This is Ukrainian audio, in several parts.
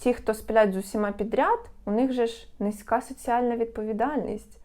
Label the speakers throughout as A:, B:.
A: ті, хто сплять з усіма підряд, у них же ж низька соціальна відповідальність.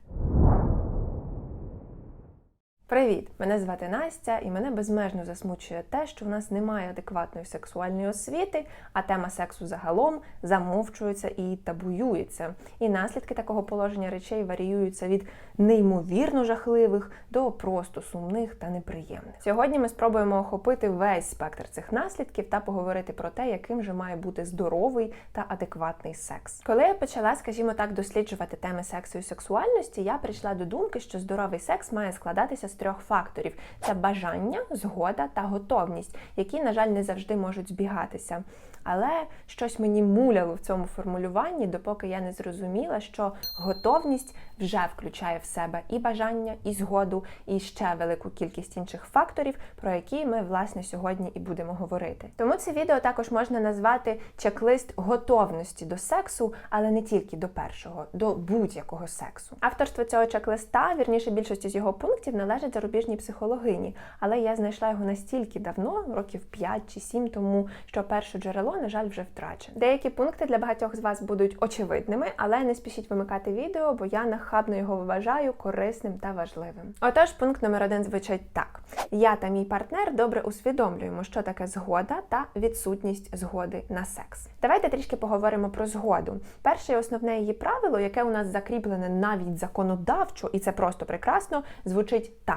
A: Привіт! Мене звати Настя, і мене безмежно засмучує те, що в нас немає адекватної сексуальної освіти, а тема сексу загалом замовчується і табуюється. І наслідки такого положення речей варіюються від неймовірно жахливих до просто сумних та неприємних. Сьогодні ми спробуємо охопити весь спектр цих наслідків та поговорити про те, яким же має бути здоровий та адекватний секс. Коли я почала, скажімо так, досліджувати теми сексу і сексуальності, я прийшла до думки, що здоровий секс має складатися з трьох факторів: це бажання, згода та готовність, які, на жаль, не завжди можуть збігатися. Але щось мені муляло в цьому формулюванні, допоки я не зрозуміла, що готовність вже включає в себе і бажання, і згоду, і ще велику кількість інших факторів, про які ми власне сьогодні і будемо говорити. Тому це відео також можна назвати чек-лист готовності до сексу, але не тільки до першого, до будь-якого сексу. Авторство цього чек-листа, вірніше більшості з його пунктів, належить зарубіжній психологині, але я знайшла його настільки давно, років 5 чи 7 тому, що перше джерело, на жаль, вже втрачене. Деякі пункти для багатьох з вас будуть очевидними, але не спішіть вимикати відео, бо я нахабно його вважаю корисним та важливим. Отож, пункт номер один звучить так: я та мій партнер добре усвідомлюємо, що таке згода та відсутність згоди на секс. Давайте трішки поговоримо про згоду. Перше і основне її правило, яке у нас закріплене навіть законодавчо, і це просто прекрасно, звучить так: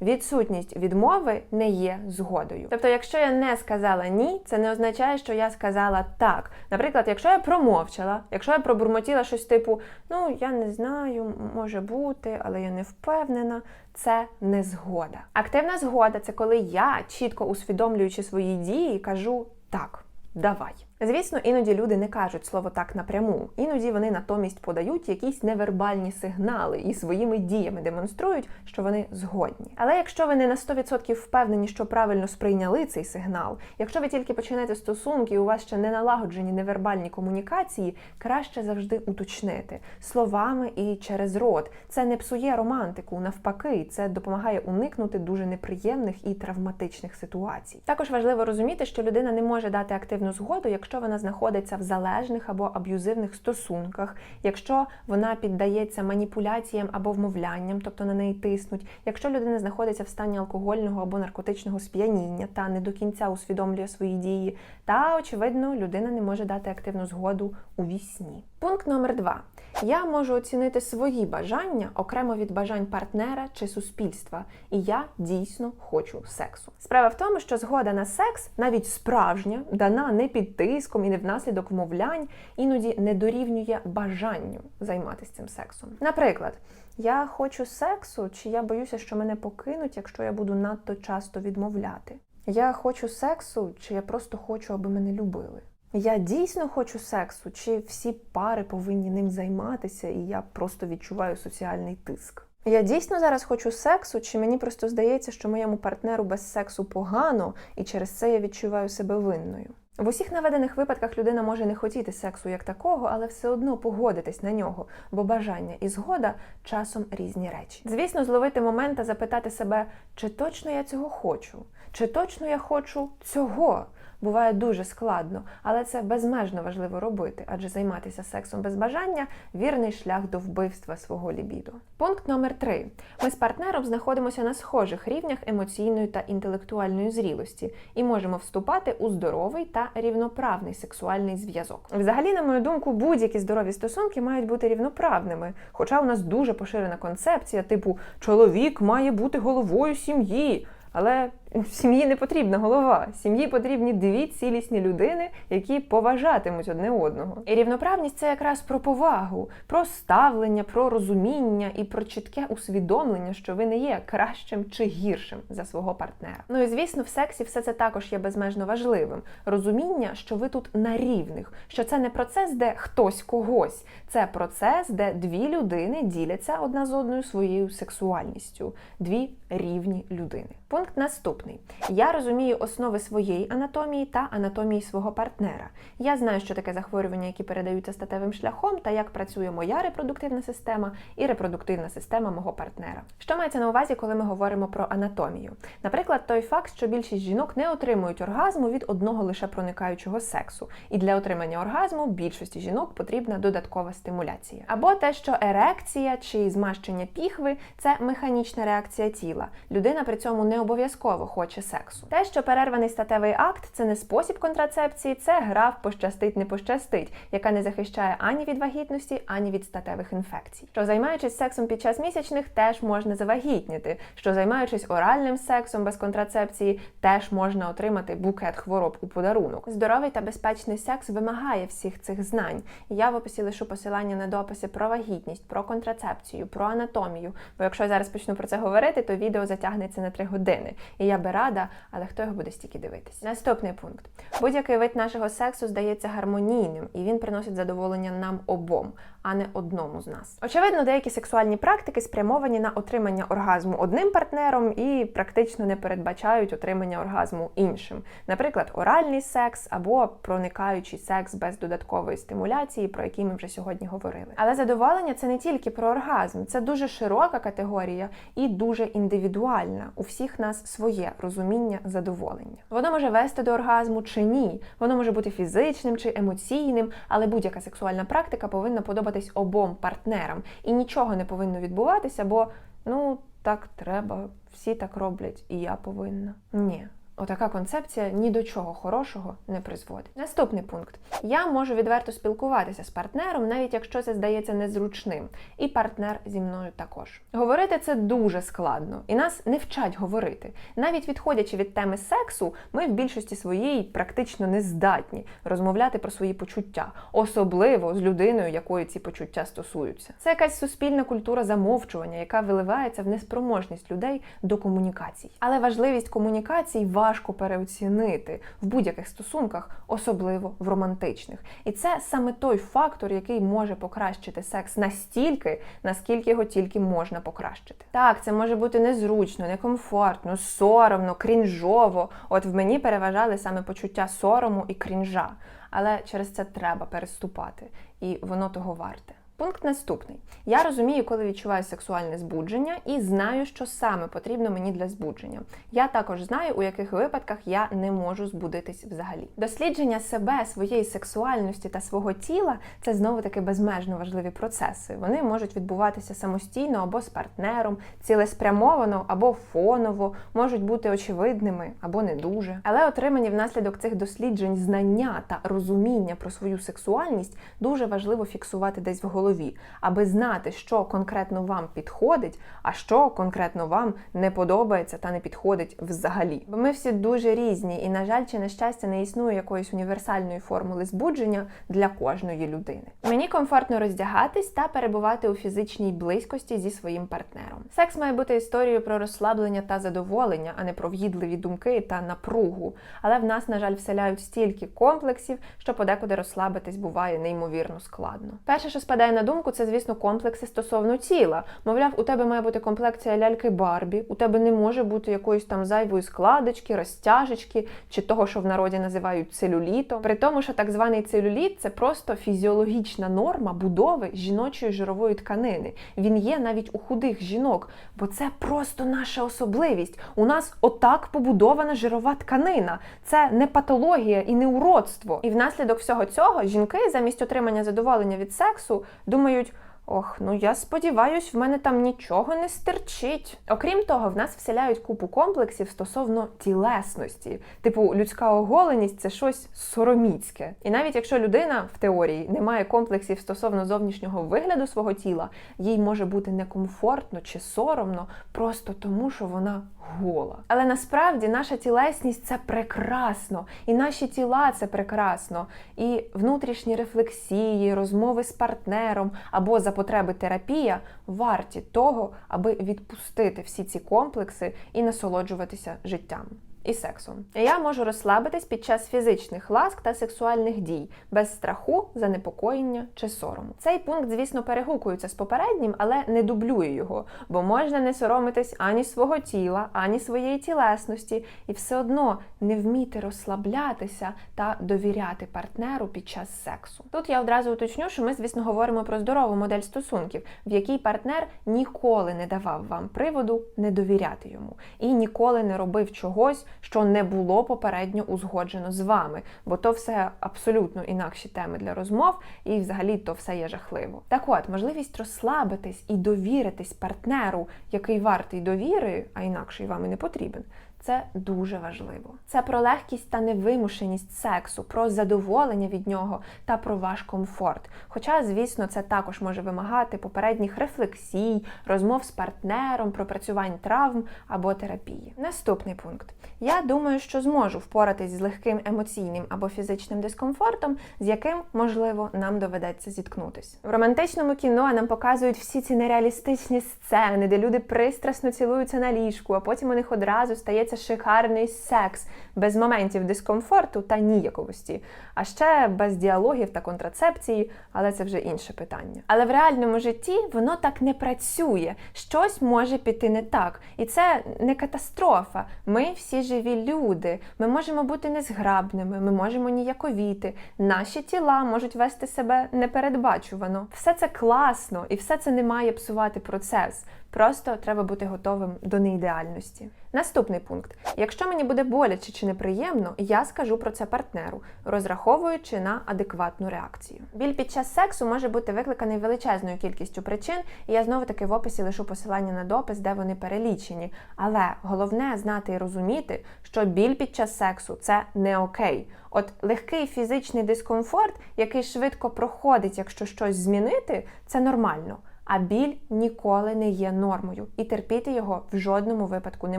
A: відсутність відмови не є згодою. Тобто, якщо я не сказала ні, це не означає, що я сказала так. Наприклад, якщо я промовчала, якщо я пробурмотіла щось типу, ну я не знаю, може бути, але я не впевнена. Це не згода. Активна згода це коли я, чітко усвідомлюючи свої дії, кажу так, давай. Звісно, іноді люди не кажуть слово так напряму, іноді вони натомість подають якісь невербальні сигнали і своїми діями демонструють, що вони згодні. Але якщо ви не на 100% впевнені, що правильно сприйняли цей сигнал, якщо ви тільки починаєте стосунки, і у вас ще не налагоджені невербальні комунікації, краще завжди уточнити словами і через рот. Це не псує романтику, навпаки, це допомагає уникнути дуже неприємних і травматичних ситуацій. Також важливо розуміти, що людина не може дати активну згоду, якщо вона знаходиться в залежних або аб'юзивних стосунках, якщо вона піддається маніпуляціям або вмовлянням, тобто на неї тиснуть, якщо людина знаходиться в стані алкогольного або наркотичного сп'яніння та не до кінця усвідомлює свої дії, та очевидно, людина не може дати активну згоду у вісні. Пункт номер два. Я можу оцінити свої бажання окремо від бажань партнера чи суспільства, і я дійсно хочу сексу. Справа в тому, що згода на секс, навіть справжня, дана не під тиском і не внаслідок вмовлянь, іноді не дорівнює бажанню займатися цим сексом. Наприклад, я хочу сексу, чи я боюся, що мене покинуть, якщо я буду надто часто відмовляти. Я хочу сексу, чи я просто хочу, аби мене любили. Я дійсно хочу сексу, чи всі пари повинні ним займатися, і я просто відчуваю соціальний тиск. Я дійсно зараз хочу сексу, чи мені просто здається, що моєму партнеру без сексу погано, і через це я відчуваю себе винною. В усіх наведених випадках людина може не хотіти сексу як такого, але все одно погодитись на нього, бо бажання і згода часом різні речі. Звісно, зловити момент та запитати себе, чи точно я цього хочу, чи точно я хочу цього. Буває дуже складно, але це безмежно важливо робити, адже займатися сексом без бажання вірний шлях до вбивства свого лібіду. Пункт номер три: ми з партнером знаходимося на схожих рівнях емоційної та інтелектуальної зрілості і можемо вступати у здоровий та рівноправний сексуальний зв'язок. Взагалі, на мою думку, будь-які здорові стосунки мають бути рівноправними. Хоча у нас дуже поширена концепція, типу чоловік має бути головою сім'ї. Але сім'ї не потрібна голова. Сім'ї потрібні дві цілісні людини, які поважатимуть одне одного. І рівноправність це якраз про повагу, про ставлення, про розуміння і про чітке усвідомлення, що ви не є кращим чи гіршим за свого партнера. Ну і звісно, в сексі все це також є безмежно важливим. Розуміння, що ви тут на рівних, що це не процес, де хтось когось, це процес, де дві людини діляться одна з одною своєю сексуальністю, дві рівні людини. Пункт наступний. Наступний я розумію основи своєї анатомії та анатомії свого партнера. Я знаю, що таке захворювання, які передаються статевим шляхом, та як працює моя репродуктивна система і репродуктивна система мого партнера. Що мається на увазі, коли ми говоримо про анатомію? Наприклад, той факт, що більшість жінок не отримують оргазму від одного лише проникаючого сексу, і для отримання оргазму більшості жінок потрібна додаткова стимуляція, або те, що ерекція чи змащення піхви це механічна реакція тіла. Людина при цьому не обов'язково хоче сексу. Те, що перерваний статевий акт це не спосіб контрацепції, це гра в пощастить, не пощастить, яка не захищає ані від вагітності, ані від статевих інфекцій. Що займаючись сексом під час місячних, теж можна завагітніти. Що займаючись оральним сексом без контрацепції, теж можна отримати букет хвороб у подарунок. Здоровий та безпечний секс вимагає всіх цих знань. Я в описі лишу посилання на дописи про вагітність, про контрацепцію, про анатомію. Бо якщо я зараз почну про це говорити, то відео затягнеться на три години. І я би рада, але хто його буде стільки дивитись? Наступний пункт: будь-який вид нашого сексу здається гармонійним, і він приносить задоволення нам обом, а не одному з нас. Очевидно, деякі сексуальні практики спрямовані на отримання оргазму одним партнером і практично не передбачають отримання оргазму іншим. Наприклад, оральний секс або проникаючий секс без додаткової стимуляції, про який ми вже сьогодні говорили. Але задоволення це не тільки про оргазм, це дуже широка категорія і дуже індивідуальна. У всіх нас своє розуміння задоволення. Воно може вести до оргазму чи ні. Воно може бути фізичним чи емоційним, але будь-яка сексуальна практика повинна подобатись обом партнерам. І нічого не повинно відбуватися, бо ну так треба, всі так роблять, і я повинна. Ні. Отака концепція ні до чого хорошого не призводить. Наступний пункт: я можу відверто спілкуватися з партнером, навіть якщо це здається незручним, і партнер зі мною також. Говорити це дуже складно, і нас не вчать говорити. Навіть відходячи від теми сексу, ми в більшості своїй практично не здатні розмовляти про свої почуття, особливо з людиною, якої ці почуття стосуються. Це якась суспільна культура замовчування, яка виливається в неспроможність людей до комунікацій. Але важливість комунікацій важко переоцінити в будь-яких стосунках, особливо в романтичних. І це саме той фактор, який може покращити секс настільки, наскільки його тільки можна покращити. Так, це може бути незручно, некомфортно, соромно, крінжово. От в мені переважали саме почуття сорому і крінжа. Але через це треба переступати, і воно того варте. Пункт наступний: я розумію, коли відчуваю сексуальне збудження, і знаю, що саме потрібно мені для збудження. Я також знаю, у яких випадках я не можу збудитись взагалі. Дослідження себе, своєї сексуальності та свого тіла це знову таки безмежно важливі процеси. Вони можуть відбуватися самостійно або з партнером, цілеспрямовано або фоново, можуть бути очевидними або не дуже. Але отримані внаслідок цих досліджень знання та розуміння про свою сексуальність дуже важливо фіксувати десь в голові голові, аби знати, що конкретно вам підходить, а що конкретно вам не подобається та не підходить взагалі. Бо ми всі дуже різні, і, на жаль, чи на щастя, не існує якоїсь універсальної формули збудження для кожної людини. Мені комфортно роздягатись та перебувати у фізичній близькості зі своїм партнером. Секс має бути історією про розслаблення та задоволення, а не про в'їдливі думки та напругу. Але в нас, на жаль, вселяють стільки комплексів, що подекуди розслабитись буває неймовірно складно. Перше, що спадає на думку, це, звісно, комплекси стосовно тіла. Мовляв, у тебе має бути комплекція ляльки Барбі, у тебе не може бути якоїсь там зайвої складочки, розтяжечки чи того, що в народі називають целюлітом. При тому, що так званий целюліт це просто фізіологічна норма будови жіночої жирової тканини. Він є навіть у худих жінок, бо це просто наша особливість. У нас отак побудована жирова тканина. Це не патологія і не уродство. І внаслідок всього цього жінки замість отримання задоволення від сексу думають. Ох, ну я сподіваюсь, в мене там нічого не стерчить. Окрім того, в нас вселяють купу комплексів стосовно тілесності. Типу, людська оголеність це щось сороміцьке. І навіть якщо людина в теорії не має комплексів стосовно зовнішнього вигляду свого тіла, їй може бути некомфортно чи соромно просто тому, що вона гола. Але насправді наша тілесність це прекрасно, і наші тіла це прекрасно. І внутрішні рефлексії, розмови з партнером або за потреби терапія варті того, аби відпустити всі ці комплекси і насолоджуватися життям. І сексом. Я можу розслабитись під час фізичних ласк та сексуальних дій, без страху, занепокоєння чи сорому. Цей пункт, звісно, перегукується з попереднім, але не дублює його, бо можна не соромитись ані свого тіла, ані своєї тілесності, і все одно не вміти розслаблятися та довіряти партнеру під час сексу. Тут я одразу уточню, що ми, звісно, говоримо про здорову модель стосунків, в якій партнер ніколи не давав вам приводу не довіряти йому і ніколи не робив чогось, що не було попередньо узгоджено з вами, бо то все абсолютно інакші теми для розмов, і взагалі то все є жахливо. Так от, можливість розслабитись і довіритись партнеру, який вартий довіри, а інакше вам і не потрібен. Це дуже важливо. Це про легкість та невимушеність сексу, про задоволення від нього та про ваш комфорт. Хоча, звісно, це також може вимагати попередніх рефлексій, розмов з партнером, пропрацювань травм або терапії. Наступний пункт. Я думаю, що зможу впоратись з легким емоційним або фізичним дискомфортом, з яким, можливо, нам доведеться зіткнутись. В романтичному кіно нам показують всі ці нереалістичні сцени, де люди пристрасно цілуються на ліжку, а потім у них одразу стається шикарний секс без моментів дискомфорту та ніяковості, а ще без діалогів та контрацепції, але це вже інше питання. Але в реальному житті воно так не працює. Щось може піти не так, і це не катастрофа. Ми всі живі люди. Ми можемо бути незграбними, ми можемо ніяковіти. Наші тіла можуть вести себе непередбачувано. Все це класно, і все це не має псувати процес. Просто треба бути готовим до неідеальності. Наступний пункт: якщо мені буде боляче чи неприємно, я скажу про це партнеру, розраховуючи на адекватну реакцію. Біль під час сексу може бути викликаний величезною кількістю причин, і я знову таки в описі лишу посилання на допис, де вони перелічені. Але головне знати і розуміти, що біль під час сексу це не окей. От легкий фізичний дискомфорт, який швидко проходить, якщо щось змінити, це нормально. А біль ніколи не є нормою, і терпіти його в жодному випадку не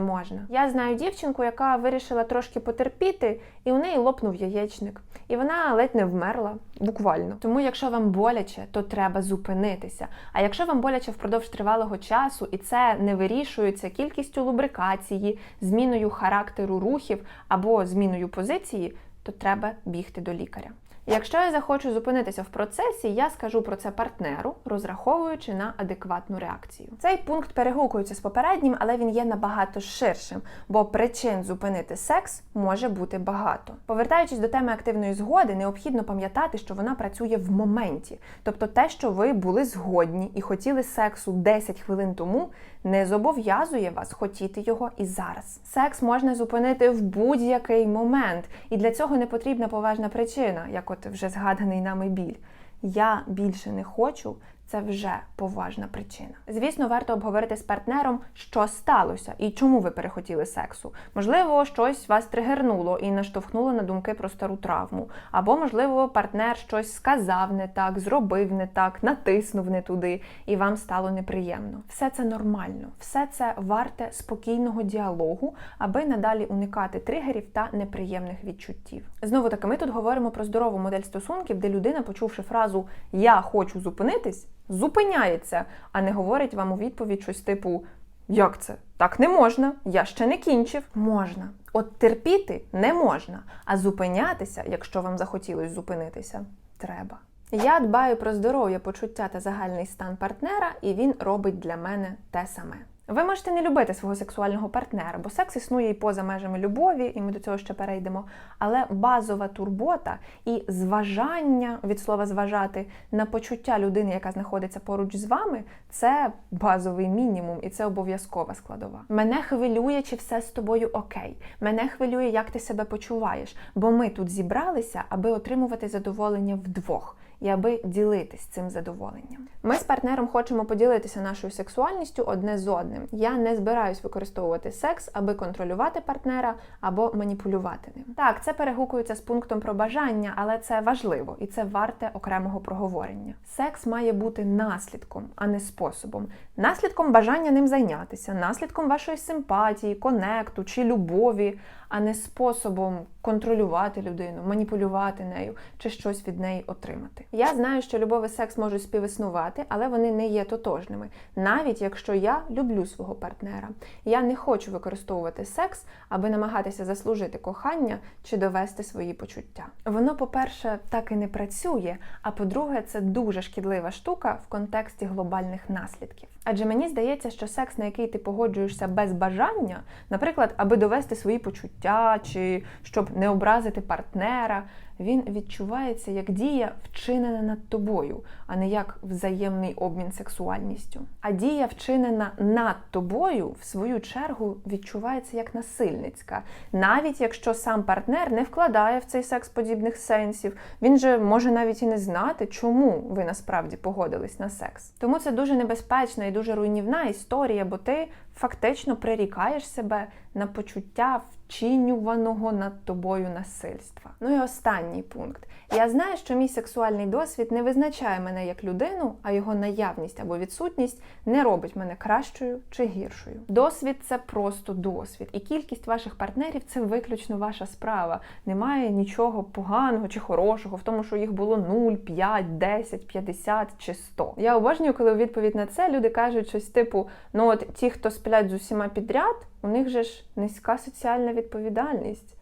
A: можна. Я знаю дівчинку, яка вирішила трошки потерпіти, і у неї лопнув яєчник. І вона ледь не вмерла, буквально. Тому, якщо вам боляче, то треба зупинитися. А якщо вам боляче впродовж тривалого часу, і це не вирішується кількістю лубрикації, зміною характеру рухів або зміною позиції, то треба бігти до лікаря. Якщо я захочу зупинитися в процесі, я скажу про це партнеру, розраховуючи на адекватну реакцію. Цей пункт перегукується з попереднім, але він є набагато ширшим, бо причин зупинити секс може бути багато. Повертаючись до теми активної згоди, необхідно пам'ятати, що вона працює в моменті, тобто те, що ви були згодні і хотіли сексу 10 хвилин тому, не зобов'язує вас хотіти його і зараз. Секс можна зупинити в будь-який момент, і для цього не потрібна поважна причина, як от вже згаданий нами біль. Я більше не хочу. Це вже поважна причина. Звісно, варто обговорити з партнером, що сталося і чому ви перехотіли сексу. Можливо, щось вас тригернуло і наштовхнуло на думки про стару травму. Або, можливо, партнер щось сказав не так, зробив не так, натиснув не туди, і вам стало неприємно. Все це нормально, все це варте спокійного діалогу, аби надалі уникати тригерів та неприємних відчуттів. Знову таки, ми тут говоримо про здорову модель стосунків, де людина, почувши фразу Я хочу зупинитись зупиняється, а не говорить вам у відповідь щось типу Як це? Так не можна, я ще не кінчив. Можна. От терпіти не можна, а зупинятися, якщо вам захотілося зупинитися, треба. Я дбаю про здоров'я, почуття та загальний стан партнера, і він робить для мене те саме. Ви можете не любити свого сексуального партнера, бо секс існує і поза межами любові, і ми до цього ще перейдемо. Але базова турбота і зважання від слова зважати на почуття людини, яка знаходиться поруч з вами, це базовий мінімум, і це обов'язкова складова. Мене хвилює, чи все з тобою окей. Мене хвилює, як ти себе почуваєш, бо ми тут зібралися, аби отримувати задоволення вдвох і аби ділитись цим задоволенням. Ми з партнером хочемо поділитися нашою сексуальністю одне з одним. Я не збираюсь використовувати секс, аби контролювати партнера або маніпулювати ним. Так, це перегукується з пунктом про бажання, але це важливо і це варте окремого проговорення. Секс має бути наслідком, а не способом. Наслідком бажання ним зайнятися, наслідком вашої симпатії, конекту чи любові, а не способом контролювати людину, маніпулювати нею чи щось від неї отримати. Я знаю, що любов і секс можуть співіснувати, але вони не є тотожними. Навіть якщо я люблю свого партнера, я не хочу використовувати секс, аби намагатися заслужити кохання чи довести свої почуття. Воно, по-перше, так і не працює. А по-друге, це дуже шкідлива штука в контексті глобальних наслідків. Адже мені здається, що секс, на який ти погоджуєшся без бажання, наприклад, аби довести свої почуття чи щоб не образити партнера, він відчувається як дія, вчинена над тобою, а не як взаємний обмін сексуальністю. А дія, вчинена над тобою, в свою чергу відчувається як насильницька, навіть якщо сам партнер не вкладає в цей секс подібних сенсів, він же може навіть і не знати, чому ви насправді погодились на секс. Тому це дуже небезпечна і дуже руйнівна історія, бо ти фактично прирікаєш себе на почуття вчинюваного над тобою насильства. Ну і останній пункт. Я знаю, що мій сексуальний досвід не визначає мене як людину, а його наявність або відсутність не робить мене кращою чи гіршою. Досвід це просто досвід, і кількість ваших партнерів це виключно ваша справа. Немає нічого поганого чи хорошого в тому, що їх було 0, 5, 10, 50 чи 100. Я обожнюю, коли у відповідь на це люди кажуть щось типу: ну от ті, хто сплять з усіма підряд, у них же ж низька соціальна відповідальність.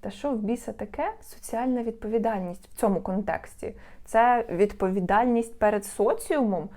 A: Та що в біса таке соціальна відповідальність в цьому контексті? Це відповідальність перед соціумом?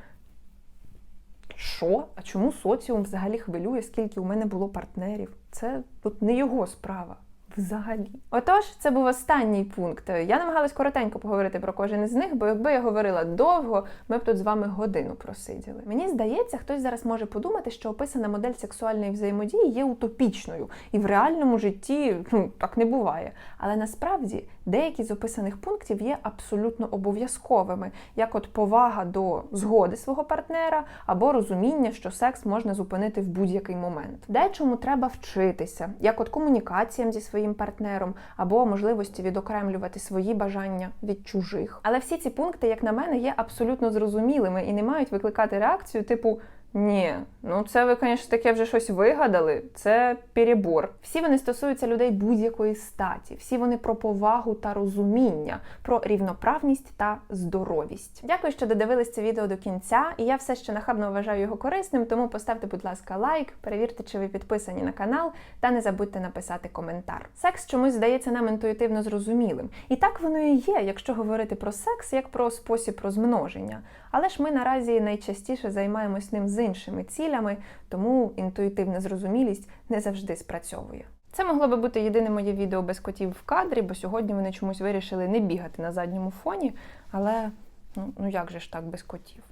A: Що? А чому соціум взагалі хвилює, скільки у мене було партнерів? Це тут не його справа. Взагалі, отож, це був останній пункт. Я намагалась коротенько поговорити про кожен із них, бо якби я говорила довго, ми б тут з вами годину просиділи. Мені здається, хтось зараз може подумати, що описана модель сексуальної взаємодії є утопічною, і в реальному житті ну, так не буває. Але насправді деякі з описаних пунктів є абсолютно обов'язковими, як от повага до згоди свого партнера або розуміння, що секс можна зупинити в будь-який момент. Дечому треба вчитися, як от комунікаціям зі своїм партнером, або можливості відокремлювати свої бажання від чужих. Але всі ці пункти, як на мене, є абсолютно зрозумілими і не мають викликати реакцію типу. Ні, ну це ви, звісно, таке вже щось вигадали. Це перебор. Всі вони стосуються людей будь-якої статі, всі вони про повагу та розуміння, про рівноправність та здоровість. Дякую, що додивились це відео до кінця, і я все ще нахабно вважаю його корисним. Тому поставте, будь ласка, лайк, перевірте, чи ви підписані на канал, та не забудьте написати коментар. Секс чомусь здається нам інтуїтивно зрозумілим, і так воно і є, якщо говорити про секс як про спосіб розмноження. Але ж ми наразі найчастіше займаємось ним з іншими цілями, тому інтуїтивна зрозумілість не завжди спрацьовує. Це могло би бути єдине моє відео без котів в кадрі, бо сьогодні вони чомусь вирішили не бігати на задньому фоні. Але ну, ну як же ж так без котів?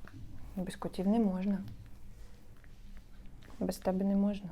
A: Без котів не можна. Без тебе не можна.